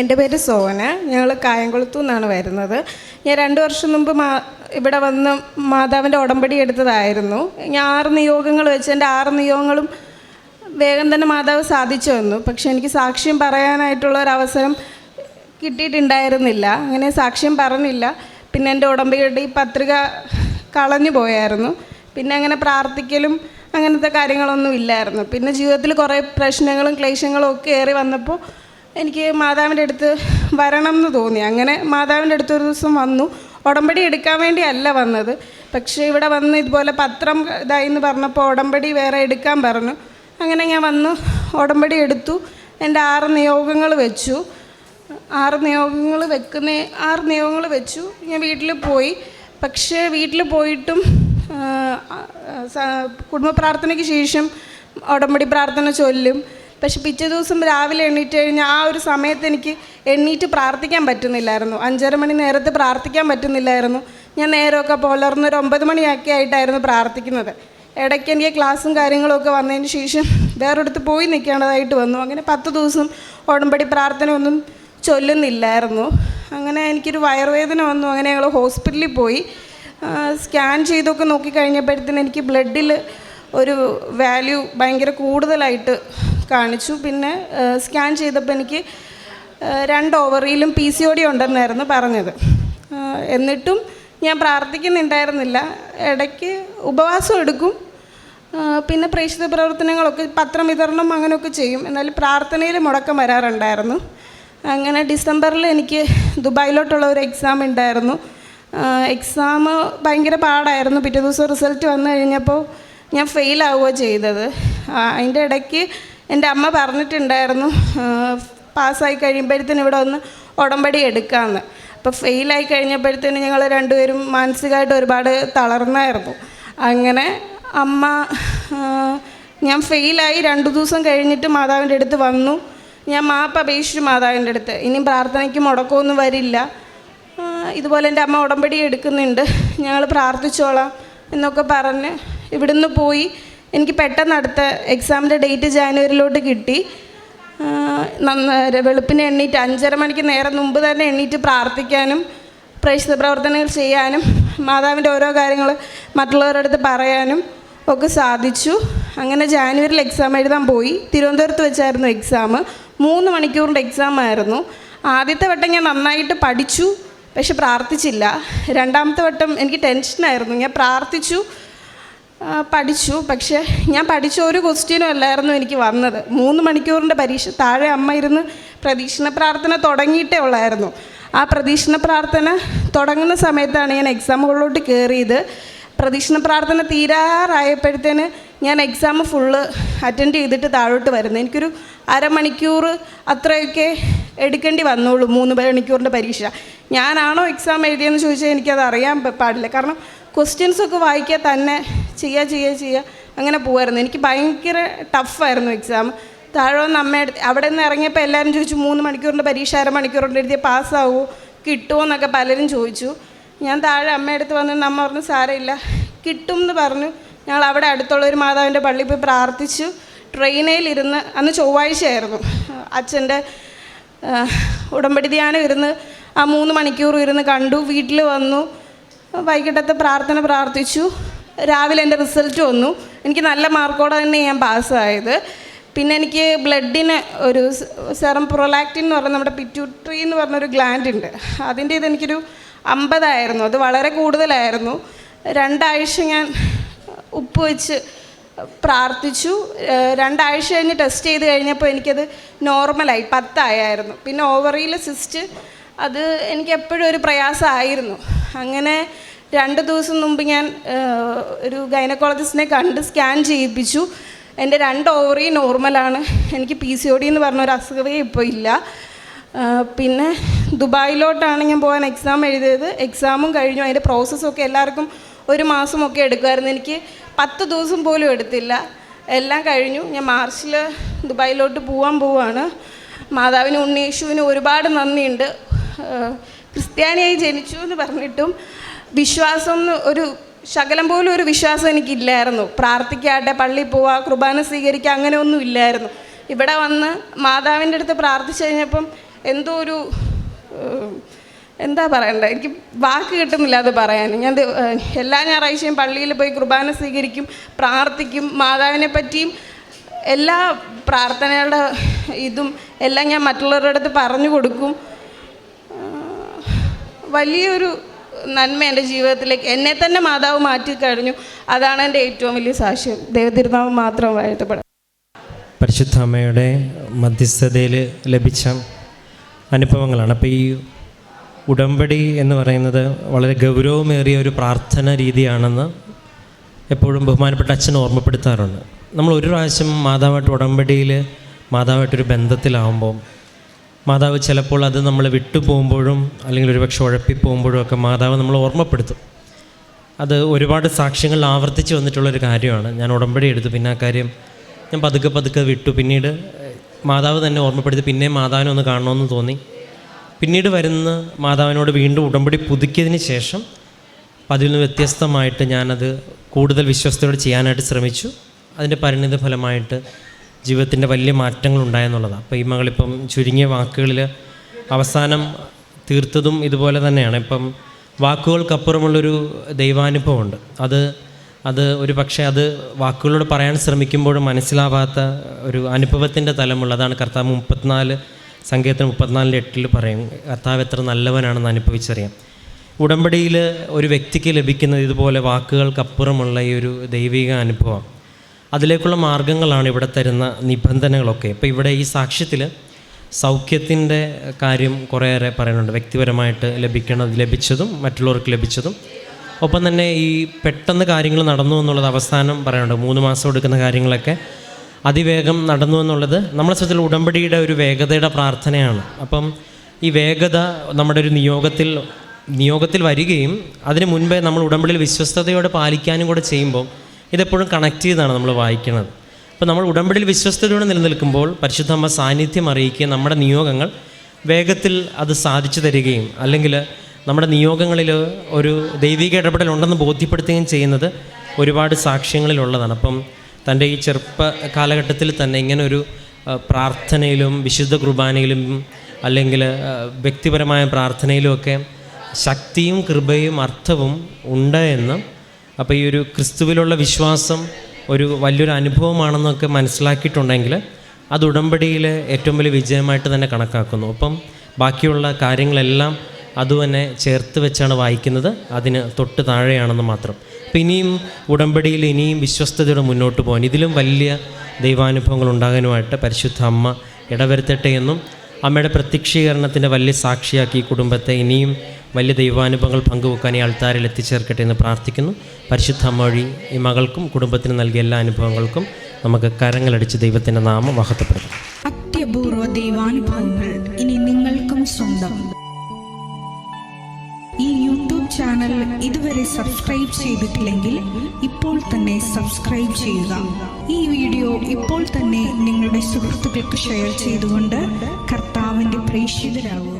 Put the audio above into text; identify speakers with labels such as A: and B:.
A: എന്റെ പേര് സോന. ഞങ്ങൾ കായംകുളത്തു നിന്നാണ് വരുന്നത്. ഞാൻ രണ്ട് വർഷം മുമ്പ് മാ ഇവിടെ വന്ന് മാതാവിന്റെ ഉടമ്പടി എടുത്തതായിരുന്നു. ഞാൻ ആറ് നിയോഗങ്ങൾ വെച്ച് എന്റെ ആറ് നിയോഗങ്ങളും വേഗം തന്നെ മാതാവ് സാധിച്ചു വന്നു പക്ഷേ എനിക്ക് സാക്ഷ്യം പറയാനായിട്ടുള്ള ഒരു അവസരം കിട്ടിയിട്ടുണ്ടായിരുന്നില്ല. അങ്ങനെ സാക്ഷ്യം പറഞ്ഞില്ല. പിന്നെ എന്റെ ഉടമ്പടിയുടെ ഈ പത്രിക കളഞ്ഞു പോയായിരുന്നു. പിന്നെ അങ്ങനെ പ്രാർത്ഥിക്കലും അങ്ങനത്തെ കാര്യങ്ങളൊന്നും ഇല്ലായിരുന്നു. പിന്നെ ജീവിതത്തിൽ കുറേ പ്രശ്നങ്ങളും ക്ലേശങ്ങളും ഒക്കെ ഏറി വന്നപ്പോൾ എനിക്ക് മാതാവിന്റെ അടുത്ത് വരണം എന്ന് തോന്നി. അങ്ങനെ മാതാവിന്റെ അടുത്ത് ഒരു ദിവസം വന്നു. ഉടമ്പടി എടുക്കാൻ വേണ്ടി അല്ല വന്നത്. പക്ഷേ ഇവിടെ വന്ന് ഇതുപോലെ പത്രം ഇതായി എന്ന് പറഞ്ഞപ്പോൾ ഉടമ്പടി വേറെ എടുക്കാൻ പറഞ്ഞു. അങ്ങനെ ഞാൻ വന്നു ഉടമ്പടി എടുത്തു. എന്റെ ആറ് നിയോഗങ്ങൾ വെച്ചു. ആറ് നിയോഗങ്ങൾ വെക്കുന്ന ആറ് നിയോഗങ്ങൾ വെച്ചു. ഞാൻ വീട്ടിൽ പോയി. പക്ഷേ വീട്ടിൽ പോയിട്ടും കുടുംബ പ്രാർത്ഥനയ്ക്ക് ശേഷം ഉടമ്പടി പ്രാർത്ഥന ചൊല്ലും. പക്ഷെ പിറ്റേ ദിവസം രാവിലെ എണ്ണീറ്റ് കഴിഞ്ഞാൽ ആ ഒരു സമയത്ത് എനിക്ക് എണ്ണീറ്റ് പ്രാർത്ഥിക്കാൻ പറ്റുന്നില്ലായിരുന്നു. അഞ്ചര മണി നേരത്തെ പ്രാർത്ഥിക്കാൻ പറ്റുന്നില്ലായിരുന്നു. ഞാൻ നേരമൊക്കെ പുലർന്നൊരു ഒമ്പത് മണിയൊക്കെ ആയിട്ടായിരുന്നു പ്രാർത്ഥിക്കുന്നത്. ഇടയ്ക്ക് എനിക്ക് ക്ലാസ്സും കാര്യങ്ങളൊക്കെ വന്നതിന് ശേഷം വേറൊരിടത്ത് പോയി നിൽക്കേണ്ടതായിട്ട് വന്നു. അങ്ങനെ പത്ത് ദിവസം ഉടമ്പടി പ്രാർത്ഥന ഒന്നും ചൊല്ലുന്നില്ലായിരുന്നു. അങ്ങനെ എനിക്കൊരു വയറുവേദന വന്നു. അങ്ങനെ ഞങ്ങൾ ഹോസ്പിറ്റലിൽ പോയി. സ്കാൻ ചെയ്തൊക്കെ നോക്കിക്കഴിഞ്ഞപ്പോഴത്തേന് എനിക്ക് ബ്ലഡിൽ ഒരു വാല്യൂ ഭയങ്കര കൂടുതലായിട്ട് കാണിച്ചു. പിന്നെ സ്കാൻ ചെയ്തപ്പോൾ എനിക്ക് രണ്ട് ഓവറിയിലും പി സി ഡി ഉണ്ടെന്നായിരുന്നു പറഞ്ഞത്. എന്നിട്ടും ഞാൻ പ്രാർത്ഥിക്കുന്നുണ്ടായിരുന്നില്ല. ഇടയ്ക്ക് ഉപവാസം എടുക്കും. പിന്നെ പ്രേക്ഷിത പ്രവർത്തനങ്ങളൊക്കെ പത്രം വിതരണം അങ്ങനെയൊക്കെ ചെയ്യും. എന്നാലും പ്രാർത്ഥനയിൽ മുടക്കം വരാറുണ്ടായിരുന്നു. അങ്ങനെ ഡിസംബറിൽ എനിക്ക് ദുബായിലോട്ടുള്ള ഒരു എക്സാം ഉണ്ടായിരുന്നു. എക്സാം ഭയങ്കര പാടായിരുന്നു. പിറ്റേ ദിവസം റിസൾട്ട് വന്നു കഴിഞ്ഞപ്പോൾ ഞാൻ ഫെയിൽ ആവുക ചെയ്തത്. അതിന്റെ ഇടയ്ക്ക് എന്റെ അമ്മ പറഞ്ഞിട്ടുണ്ടായിരുന്നു പാസ്സായി കഴിയുമ്പോഴത്തേന് ഇവിടെ ഒന്ന് ഉടമ്പടി എടുക്കാമെന്ന് അപ്പോൾ ഫെയിലായി കഴിഞ്ഞപ്പോഴത്തേന് ഞങ്ങൾ രണ്ടുപേരും മാനസികമായിട്ട് ഒരുപാട് തളർന്നായിരുന്നു. അങ്ങനെ അമ്മ ഞാൻ ഫെയിലായി രണ്ടു ദിവസം കഴിഞ്ഞിട്ട് മാതാവിന്റെ അടുത്ത് വന്നു. ഞാൻ മാപ്പ് അപേക്ഷിച്ചു മാതാവിന്റെ അടുത്ത്. ഇനിയും പ്രാർത്ഥനയ്ക്ക് മുടക്കമൊന്നും വരില്ല. ഇതുപോലെ എന്റെ അമ്മ ഉടമ്പടി എടുക്കുന്നുണ്ട്. ഞങ്ങൾ പ്രാർത്ഥിച്ചോളാം എന്നൊക്കെ പറഞ്ഞ് ഇവിടുന്ന് പോയി. എനിക്ക് പെട്ടെന്ന് അടുത്ത എക്സാമിന്റെ ഡേറ്റ് ജാനുവരിയിലോട്ട് കിട്ടി. വെളുപ്പിന് എണ്ണീറ്റ് അഞ്ചര മണിക്ക് നേരം മുമ്പ് തന്നെ എണ്ണീറ്റ് പ്രാർത്ഥിക്കാനും പ്രേക്ഷിത പ്രവർത്തനങ്ങൾ ചെയ്യാനും മാതാവിന്റെ ഓരോ കാര്യങ്ങൾ മറ്റുള്ളവരുടെ അടുത്ത് പറയാനും ഒക്കെ സാധിച്ചു. അങ്ങനെ ജാനുവരിയിൽ എക്സാം എഴുതാൻ പോയി. തിരുവനന്തപുരത്ത് വെച്ചായിരുന്നു എക്സാം മൂന്ന് മണിക്കൂറിന്റെ എക്സാം ആയിരുന്നു. ആദ്യത്തെ വട്ടം ഞാൻ നന്നായിട്ട് പഠിച്ചു പക്ഷെ പ്രാർത്ഥിച്ചില്ല. രണ്ടാമത്തെ വട്ടം എനിക്ക് ടെൻഷനായിരുന്നു ഞാൻ പ്രാർത്ഥിച്ചു പഠിച്ചു. പക്ഷേ ഞാൻ പഠിച്ച ഒരു ക്വസ്റ്റ്യനും അല്ലായിരുന്നു എനിക്ക് വന്നത്. മൂന്ന് മണിക്കൂറിന്റെ പരീക്ഷ താഴെ അമ്മ ഇരുന്ന് പ്രതീക്ഷണ പ്രാർത്ഥന തുടങ്ങിയിട്ടേ ഉള്ളായിരുന്നു. ആ പ്രതീക്ഷണ പ്രാർത്ഥന തുടങ്ങുന്ന സമയത്താണ് ഞാൻ എക്സാം ഹോളിലോട്ട് കയറിയത്. പ്രതീക്ഷണ പ്രാർത്ഥന തീരാറായപ്പോഴത്തേന് ഞാൻ എക്സാം ഫുള്ള് അറ്റൻഡ് ചെയ്തിട്ട് താഴോട്ട് വരുന്നത്. എനിക്കൊരു അരമണിക്കൂർ അത്രയൊക്കെ എടുക്കേണ്ടി വന്നോളൂ മൂന്ന് മണിക്കൂറിന്റെ പരീക്ഷ. ഞാനാണോ എക്സാം എഴുതിയെന്ന് ചോദിച്ചാൽ എനിക്കത് അറിയാൻ പാടില്ല. കാരണം ക്വസ്റ്റ്യൻസ് ഒക്കെ വായിക്കുക തന്നെ ചെയ്യുക ചെയ്യുക ചെയ്യുക അങ്ങനെ പോകുമായിരുന്നു എനിക്ക് ഭയങ്കര ടഫായിരുന്നു എക്സാം താഴെ വന്ന് അമ്മയുടെ അവിടെ നിന്ന് ഇറങ്ങിയപ്പോൾ എല്ലാവരും ചോദിച്ചു മൂന്ന് മണിക്കൂറിന്റെ പരീക്ഷ അരമണിക്കൂറിന്റെ എഴുതിയ പാസ്സാവൂ കിട്ടുമോ എന്നൊക്കെ പലരും ചോദിച്ചു. ഞാൻ താഴെ അമ്മയടുത്ത് വന്ന് അമ്മ പറഞ്ഞു സാരമില്ല കിട്ടും എന്ന് പറഞ്ഞു. ഞങ്ങൾ അവിടെ അടുത്തുള്ള ഒരു മാതാവിന്റെ പള്ളിയിൽ പോയി പ്രാർത്ഥിച്ചു. ട്രെയിനിലിരുന്ന് അന്ന് ചൊവ്വാഴ്ചയായിരുന്നു. അച്ഛന്റെ ഉടമ്പടി ധ്യാനം ഇരുന്ന് ആ മൂന്ന് മണിക്കൂർ ഇരുന്ന് കണ്ടു. വീട്ടിൽ വന്നു. വൈകിട്ടത്തെ പ്രാർത്ഥന പ്രാർത്ഥിച്ചു. രാവിലെ എന്റെ റിസൾട്ട് വന്നു. എനിക്ക് നല്ല മാർക്കോടെ തന്നെ ഞാൻ പാസ്സായത് പിന്നെ എനിക്ക് ബ്ലഡിന് ഒരു സെറം പ്രൊലാക്റ്റിൻ എന്ന് പറഞ്ഞ നമ്മുടെ പിറ്റ്യൂട്ടറി എന്ന് പറഞ്ഞൊരു ഗ്ലാൻഡ് ഉണ്ട്. അതിന്റെ ഇത് എനിക്കൊരു അമ്പതായിരുന്നു. അത് വളരെ കൂടുതലായിരുന്നു. രണ്ടാഴ്ച ഞാൻ ഉപ്പ് വെച്ച് പ്രാർത്ഥിച്ചു. രണ്ടാഴ്ച കഴിഞ്ഞ് ടെസ്റ്റ് ചെയ്ത് കഴിഞ്ഞപ്പോൾ എനിക്കത് നോർമലായി പത്തായായിരുന്നു. പിന്നെ ഓവറിയിൽ സിസ്റ്റ് അത് എനിക്ക് എപ്പോഴും ഒരു പ്രയാസമായിരുന്നു. അങ്ങനെ രണ്ട് ദിവസം മുമ്പ് ഞാൻ ഒരു ഗൈനക്കോളജിസ്റ്റിനെ കണ്ട് സ്കാൻ ചെയ്യിപ്പിച്ചു. എന്റെ രണ്ട് ഓവറി നോർമലാണ്. എനിക്ക് പി സി ഒ ഡി എന്ന് പറഞ്ഞ ഒരു അസുഖമേ ഇപ്പോൾ ഇല്ല. പിന്നെ ദുബായിലോട്ടാണ് ഞാൻ പോകാൻ എക്സാം എഴുതിയത്. എക്സാമും കഴിഞ്ഞു. അതിന്റെ പ്രോസസ്സൊക്കെ എല്ലാവർക്കും ഒരു മാസമൊക്കെ എടുക്കുമായിരുന്നു. എനിക്ക് പത്ത് ദിവസം പോലും എടുത്തില്ല. എല്ലാം കഴിഞ്ഞു. ഞാൻ മാർച്ചിൽ ദുബായിലോട്ട് പോകാൻ പോവാണ്. മാതാവിന് ഉണ്ണീഷുവിന് ഒരുപാട് നന്ദിയുണ്ട്. ക്രിസ്ത്യാനിയായി ജനിച്ചു എന്ന് പറഞ്ഞിട്ടും വിശ്വാസം ഒരു ശകലം പോലും ഒരു വിശ്വാസം എനിക്കില്ലായിരുന്നു. പ്രാർത്ഥിക്കാട്ടെ പള്ളി പോവുക കുർബാന സ്വീകരിക്കുക അങ്ങനെ ഒന്നും ഇല്ലായിരുന്നു. ഇവിടെ വന്ന് മാതാവിന്റെ അടുത്ത് പ്രാർത്ഥിച്ചു കഴിഞ്ഞപ്പം എന്തോ ഒരു എന്താ പറയണ്ടേ എനിക്ക് വാക്ക് കിട്ടുന്നില്ല അത് പറയാൻ. ഞാൻ എല്ലാ ഞായറാഴ്ചയും പള്ളിയിൽ പോയി കുർബാന സ്വീകരിക്കും പ്രാർത്ഥിക്കും മാതാവിനെ പറ്റിയും എല്ലാ പ്രാർത്ഥനകളുടെ ഇതും എല്ലാം ഞാൻ മറ്റുള്ളവരുടെ അടുത്ത് പറഞ്ഞു കൊടുക്കും. വലിയൊരു നന്മ എന്റെ ജീവിതത്തിലേക്ക് എന്നെ തന്നെ മാതാവ് മാറ്റി കഴിഞ്ഞു. അതാണ് എന്റെ ഏറ്റവും വലിയ സാക്ഷ്യം. ദൈവതിരുനാമം മാത്രം വാഴ്ത്തപ്പെടാം
B: പരിശുദ്ധ അമ്മയുടെ മധ്യസ്ഥതയിൽ ലഭിച്ച അനുഭവങ്ങളാണ്. അപ്പോൾ ഈ ഉടമ്പടി എന്ന് പറയുന്നത് വളരെ ഗൗരവമേറിയ ഒരു പ്രാർത്ഥന രീതിയാണെന്ന് എപ്പോഴും ബഹുമാനപ്പെട്ട അച്ഛൻ ഓർമ്മപ്പെടുത്താറുണ്ട്. നമ്മൾ ഒരു പ്രാവശ്യം മാതാവായിട്ട് ഉടമ്പടിയിൽ മാതാവായിട്ടൊരു ബന്ധത്തിലാവുമ്പോൾ മാതാവ് ചിലപ്പോൾ അത് നമ്മൾ വിട്ടുപോകുമ്പോഴും അല്ലെങ്കിൽ ഒരുപക്ഷെ ഉഴപ്പിപ്പോകുമ്പോഴും ഒക്കെ മാതാവ് നമ്മൾ ഓർമ്മപ്പെടുത്തും. അത് ഒരുപാട് സാക്ഷ്യങ്ങൾ ആവർത്തിച്ച് വന്നിട്ടുള്ളൊരു കാര്യമാണ്. ഞാൻ ഉടമ്പടി എടുത്തു. പിന്നെ ആ കാര്യം ഞാൻ പതുക്കെ പതുക്കെ വിട്ടു. പിന്നീട് മാതാവ് തന്നെ ഓർമ്മപ്പെടുത്തി. പിന്നെ മാതാവിനെ ഒന്ന് കാണണമെന്ന് തോന്നി. പിന്നീട് വരുന്ന മാതാവിനോട് വീണ്ടും ഉടമ്പടി പുതുക്കിയതിന് ശേഷം അതിൽ നിന്ന് വ്യത്യസ്തമായിട്ട് ഞാനത് കൂടുതൽ വിശ്വസ്തയോടെ ചെയ്യാനായിട്ട് ശ്രമിച്ചു. അതിന്റെ പരിണിത ഫലമായിട്ട് ജീവിതത്തിന്റെ വലിയ മാറ്റങ്ങൾ ഉണ്ടായെന്നുള്ളതാണ്. അപ്പോൾ ഈ മകളിപ്പം ചുരുങ്ങിയ വാക്കുകളിൽ അവസാനം തീർത്തതും ഇതുപോലെ തന്നെയാണ്. ഇപ്പം വാക്കുകൾക്കപ്പുറമുള്ളൊരു ദൈവാനുഭവമുണ്ട്. അത് അത് ഒരു പക്ഷേ അത് വാക്കുകളോട് പറയാൻ ശ്രമിക്കുമ്പോഴും മനസ്സിലാവാത്ത ഒരു അനുഭവത്തിന്റെ തലമുള്ള അതാണ് കർത്താവ് മുപ്പത്തിനാല് സങ്കേതത്തിന് മുപ്പത്തിനാലിന്റെ എട്ടിൽ പറയും കർത്താവ് എത്ര നല്ലവനാണെന്ന് അനുഭവിച്ചറിയാം. ഉടമ്പടിയിൽ ഒരു വ്യക്തിക്ക് ലഭിക്കുന്നത് ഇതുപോലെ വാക്കുകൾക്കപ്പുറമുള്ള ഈ ഒരു ദൈവിക അനുഭവം. അതിലേക്കുള്ള മാർഗങ്ങളാണ് ഇവിടെ തരുന്ന നിബന്ധനകളൊക്കെ. ഇപ്പോൾ ഇവിടെ ഈ സാക്ഷ്യത്തിൽ സൗഖ്യത്തിന്റെ കാര്യം കുറേയേറെ പറയുന്നുണ്ട്. വ്യക്തിപരമായിട്ട് ലഭിക്കണത് ലഭിച്ചതും മറ്റുള്ളവർക്ക് ലഭിച്ചതും. ഒപ്പം തന്നെ ഈ പെട്ടെന്ന് കാര്യങ്ങൾ നടന്നു എന്നുള്ളത് അവസാനം പറയുന്നുണ്ട്. മൂന്ന് മാസം എടുക്കുന്ന കാര്യങ്ങളൊക്കെ അതിവേഗം നടന്നു എന്നുള്ളത് നമ്മളെ സത്യത്തിൽ ഉടമ്പടിയുടെ ഒരു വേഗതയുടെ പ്രാർത്ഥനയാണ്. അപ്പം ഈ വേഗത നമ്മുടെ ഒരു നിയോഗത്തിൽ നിയോഗത്തിൽ വരികയും അതിന് മുൻപേ നമ്മൾ ഉടമ്പടിയിൽ വിശ്വസ്തയോടെ പാലിക്കാനും കൂടെ ചെയ്യുമ്പോൾ ഇതെപ്പോഴും കണക്ട് ചെയ്താണ് നമ്മൾ വായിക്കുന്നത്. അപ്പോൾ നമ്മൾ ഉടമ്പടിയിൽ വിശ്വസ്തയോടെ നിലനിൽക്കുമ്പോൾ പരിശുദ്ധ അമ്മ സാന്നിധ്യം അറിയിക്കുകയും നമ്മുടെ നിയോഗങ്ങൾ വേഗത്തിൽ അത് സാധിച്ചു തരികയും അല്ലെങ്കിൽ നമ്മുടെ നിയോഗങ്ങളിൽ ഒരു ദൈവിക ഇടപെടൽ ഉണ്ടെന്ന് ബോധ്യപ്പെടുത്തുകയും ചെയ്യുന്നത് ഒരുപാട് സാക്ഷ്യങ്ങളിലുള്ളതാണ്. അപ്പം തന്റെ ഈ ചെറുപ്പ കാലഘട്ടത്തിൽ തന്നെ ഇങ്ങനെ ഒരു പ്രാർത്ഥനയിലും വിശുദ്ധ കുർബാനയിലും അല്ലെങ്കിൽ വ്യക്തിപരമായ പ്രാർത്ഥനയിലുമൊക്കെ ശക്തിയും കൃപയും അർത്ഥവും ഉണ്ട് എന്ന് അപ്പോൾ ഈ ഒരു ക്രിസ്തുവിലുള്ള വിശ്വാസം ഒരു വലിയൊരു അനുഭവമാണെന്നൊക്കെ മനസ്സിലാക്കിയിട്ടുണ്ടെങ്കിൽ അത് ഉടമ്പടിയിലെ ഏറ്റവും വലിയ വിജയമായിട്ട് തന്നെ കണക്കാക്കുന്നു. അപ്പം ബാക്കിയുള്ള കാര്യങ്ങളെല്ലാം അതുതന്നെ ചേർത്ത് വെച്ചാണ് വായിക്കുന്നത്. അതിന് തൊട്ട് താഴെയാണെന്ന് മാത്രം. അപ്പം ഇനിയും ഉടമ്പടിയിൽ ഇനിയും വിശ്വസ്തയോടെ മുന്നോട്ട് പോകാൻ ഇതിലും വലിയ ദൈവാനുഭവങ്ങൾ ഉണ്ടാകാനുമായിട്ട് പരിശുദ്ധ അമ്മ ഇടവരുത്തട്ടെ എന്നും അമ്മയുടെ പ്രത്യക്ഷീകരണത്തിന്റെ വലിയ സാക്ഷിയാക്കി കുടുംബത്തെ ഇനിയും വലിയ ദൈവാനുഭവങ്ങൾ പങ്കുവെക്കാൻ ഈ ആൾത്താരിൽ എത്തിച്ചേർക്കട്ടെ എന്ന് പ്രാർത്ഥിക്കുന്നു. പരിശുദ്ധ മൊഴി ഈ മകൾക്കും കുടുംബത്തിന് നൽകിയ എല്ലാ അനുഭവങ്ങൾക്കും നമുക്ക് കരങ്ങളടിച്ച് ദൈവത്തിന്റെ നാമം മഹത്വപ്പെടുത്തും.
C: അത്യപൂർവ ദൈവാനുഭവങ്ങൾ ഇനി നിങ്ങൾക്കും സ്വന്തം. ഈ യൂട്യൂബ് ചാനൽ ഇതുവരെ സബ്സ്ക്രൈബ് ചെയ്തിട്ടില്ലെങ്കിൽ ഇപ്പോൾ തന്നെ സബ്സ്ക്രൈബ് ചെയ്യുക. ഈ വീഡിയോ ഇപ്പോൾ തന്നെ നിങ്ങളുടെ സുഹൃത്തുക്കൾക്ക് ഷെയർ ചെയ്തുകൊണ്ട് കർത്താവിന്റെ പ്രേക്ഷിതരാകുക.